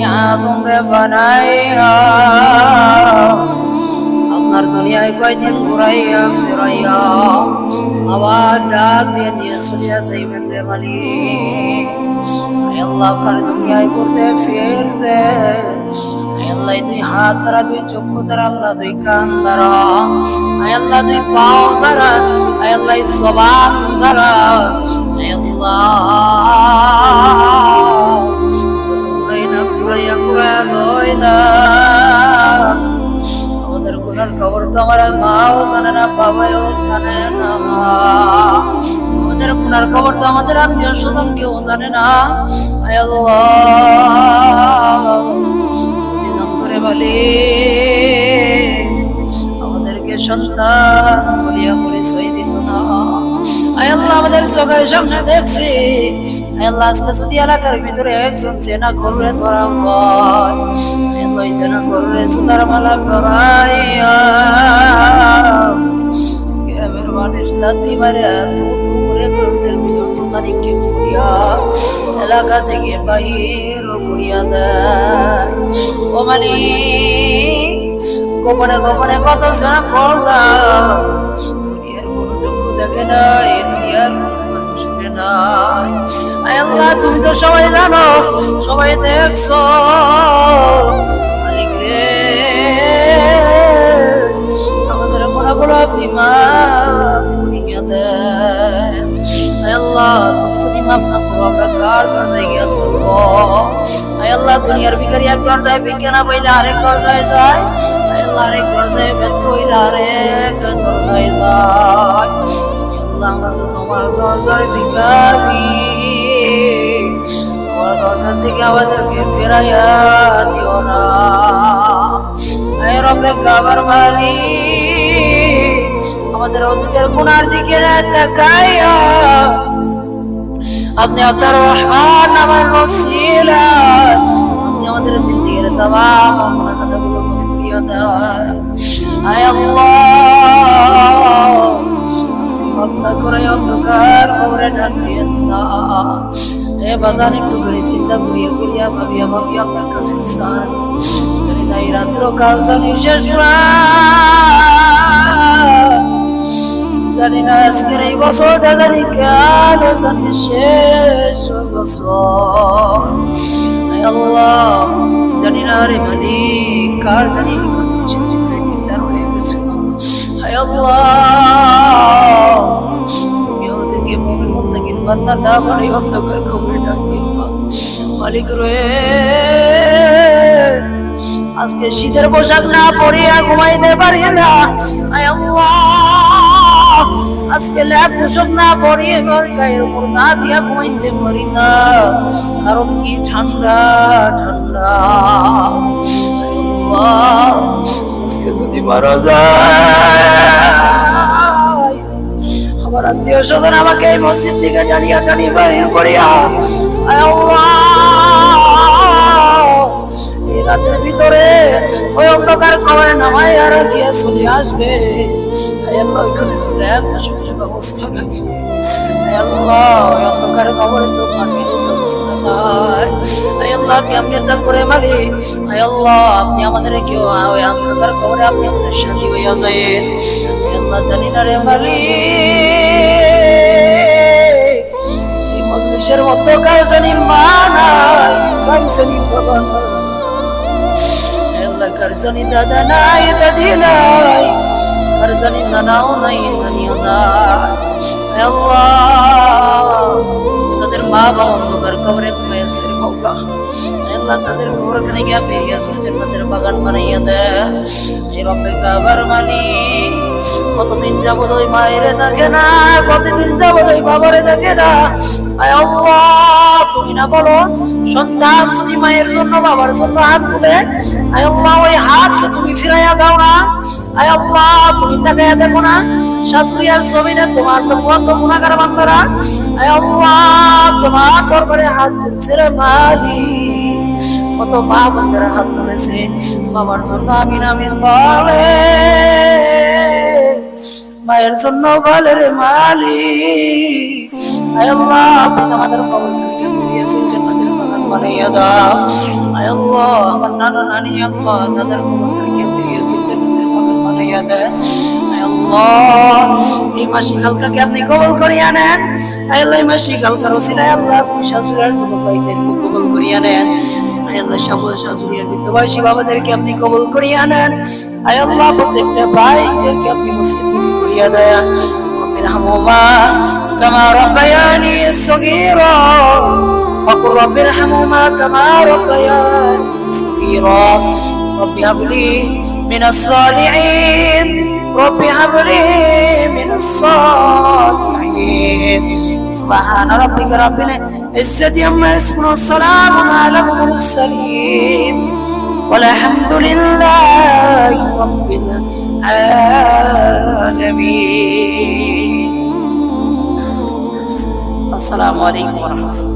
দুনিয়া তোমরা বানাইয়া আপনার দুনিয়ায় কয়দিন ঘুরাইয়া, ফেরাইয়া, আবার ডাক দিয়ে দিয়ে চলিয়া যাইবেন রে আয় আল্লাহ, আপনার দুনিয়ায় করতে ফিরতে আল্লাহ দুই হাত দ্বারা, দুই চক্ষু দ্বারা, আল্লাহ, দুই কান দ্বারা আল্লাহ, দুই পাও দ্বারা আল্লাহ সবান দ্বারা আল্লাহ। না আমাদের গুনার খবর তো আমার মাও জানে না বাবাও জানে না। আমাদের গুনার খবর তো আমাদের আত্মীয় স্বজন কেউ জানে না। যদি আমাদেরকে সন্তান বলিয়া পরিচয় দিত না আয় আল্লাহ, আমাদের চোখের সামনে দেখছি। আল্লাহ আজকে যদি ভিতরে একজন চেনা করবে ধরা হয়। আল্লাহ চেনা করবে সুতার মালা করাইয়া গ্রামের মানুষ দাঁতি মারে তু গরুদের ভিতর তো তারিখকে করিয়া এলাকা থেকে বাহির করিয়া দেয়। ও মালিক, গোপনে গোপনে কত সেনা করলাম দুনিয়ার কোনো দেখে দুনিয়ার কোনো মানুষ শুনে নাই আল্লাহ, তুমি তো সবাই জানো, সবাই দেখছ। আমাদের কোনো কোনো বিমা ফুরিয়ে দেয় আল্লাহ, তুমি যদি মাফ না করো, আমরা কার দরজায় গিয়ে তুলবো আল্লাহ, দুনিয়ার ভিখারি ফেরাইয়া দিও না আমাদের অতীতের গুনার দিকে তাকাইয়া আপনি আপনার রহমান আমার রসিলা আমাদের জিন্দিগির তামাম আপনার কথাগুলো মাফ করিয়া দেন। আয় আল্লাহ করে অন্ধকার কবরে ডাক দিয়েন না। এ বাজার একটু করে চিন্তা করিয়া করিয়া ভাবিয়া ভাবিয়া আল্লাহর কাছে সার এই রাত্র কাল জানি শেষ। জানি না আজকের এই বছরটা জানি কেন জানি শেষ বছর আল্লাহ জানি না রে মালিক কার জানি আজকে শীতের পোশাক না পরিয়া ঘুমাইতে পারি না। আজকে ল্যাব পোশাক না পরিয়ে গায়ের উপর না দিয়া ঘুমাইতে পারি না। কারণ কি? ঠান্ডা ঠান্ডা। আজকে যদি মারা যায় আমার আত্মীয় স্বজন আমাকে এই মসজিদ থেকে টানিয়া টানি বাহির করিয়া। রাতের ভিতরে ওই অন্ধকার কবরে নামাই আর গিয়া চলে আসবে। ব্যবস্থা ওই অন্ধকার কবরে তো পাখিরও ব্যবস্থা নাই। আল্লাহ আল্লাহ, আপনি আমাদের কেউ অন্ধকার কবরে আপনি আমাদের সাথী হইয়া যায় জানি না রে মালিক। মানুষের মতো কার জানি মা নাই কার জানি বাবা দাদা নাই, দাদি নাই, কার জানি নাই, নানিও নাই। আল্লাহ যাদের মা বাবা অন্ধকার কবরে ঘুমিয়ে রে বাবা। আল্লাহ তাদের কবরখানে গিয়ে পেরিয়ে আসলে জান্নাতের বাগান বানাইয়া দেয়। এই রব্বে কাবার মালিক, কতদিন যাবত ওই মায়ের দেখে না, কতদিন যাবত ওই বাবারে দেখে না তুমি না বলো, সন্তান যদি মায়ের জন্য, বাবার জন্য হাত তুলে, আয় আল্লাহ, ওই হাতকে তুমি ফিরাইয়া দাও না। আয় তুমি তাকাইয়া দেখো না শাশুড়ি আর জমিনে তোমার তো কত গুণাগার বান্দারা। আয় আল্লাহ, তোমার দরবারে হাত তুলছে রে মালিক কত মা বন্ধেরা হাত তুলেছে, বাবার জন্য আমিন বলে। মায়ের জন্য বলে রে মালিক। আয় আল্লাহ, আপনি আমাদের কবরকে মিলিয়াসুল জান্নাতের আমার নানা নানি আল্লাহ, তাদের কবরকে মিলিয়াসুল জান্নাতের বাগান বানাইয়া দেন। এই আপনি কবল করিয়া নেন। আল্লাহ, এই মাসিক হালকার ওসিলায় আল্লাহ আপনি শাশুড়ার কবল করিয়া নেন। আল্লাহ, সকল শাশুড়িয়ার বৃদ্ধবয়সী বাবাদেরকে আপনি কবল করিয়া নেন। আল্লাহ, প্রত্যেকটা ভাইদেরকে আপনি মুসলিম করিয়া দেন। রহমা كما ربياني صغيرا. وقل رب ارحمهما كما ربياني صغيرا. رب هب لي من الصالحين. رب هب لي من الصالحين. سبحان ربك رب العزة عما يصفون والسلام على المرسلين. والحمد لله رب العالمين. আসসালামু আলাইকুম।